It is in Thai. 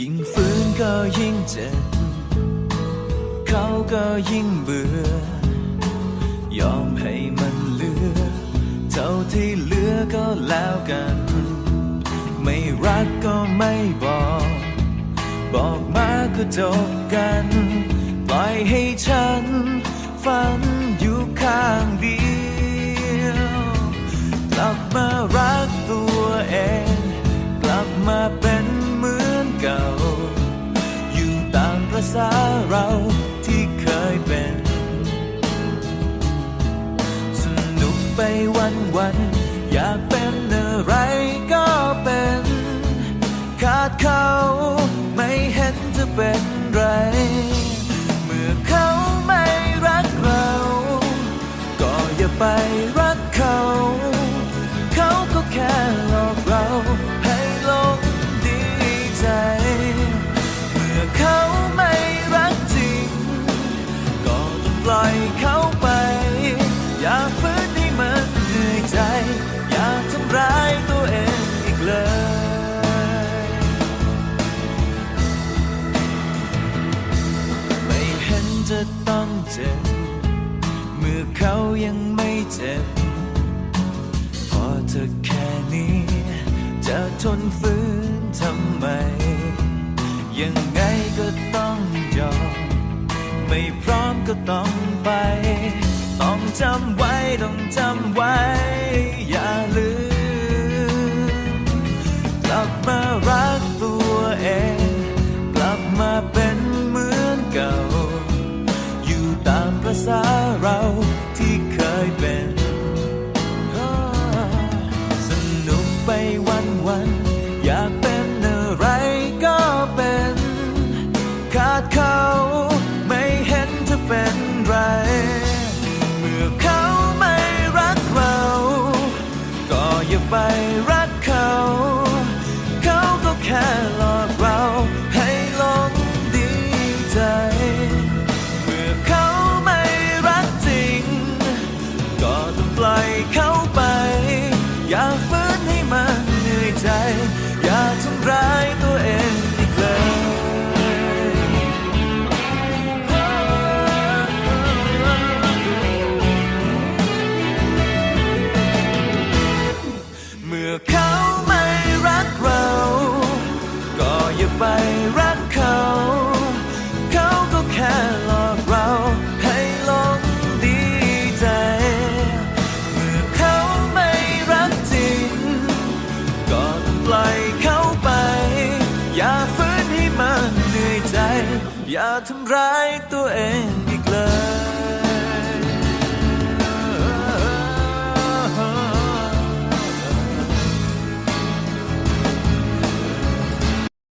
ยิ่งฝืนก็ยิ่งเจ็บ เขาก็ยิ่งเบื่อ ยอมให้มันเหลือ เท่าที่เหลือก็แล้วกัน ไม่รักก็ไม่บอก บอกมาก็จบกัน ปล่อยให้ฉัน ฝันอยู่ข้างเดียวกลับมารักตัวเอง กลับมาเษาเราที่เคยเป็น สนุกไปวันวันๆอยาก จะต้องเจ็บ เมื่อเขายังไม่เจ็บ พอเธอแค่นี้ จะทนฝืนทำไม ยังไงก็ต้องยอม ไม่พร้อมก็ต้องไป ต้องจำไว้ ต้องจำไว้ อย่าลืม ที่เคยเป็น สนุกไปวันวันๆอยากเป็นอะไรก็เป็น ขาดเขาไม่เห็นจะเป็นไร เมื่อเขาไม่รักเรา ก็อย่าไปรัก เอย่าทำร้ายตัวเองอีกเลย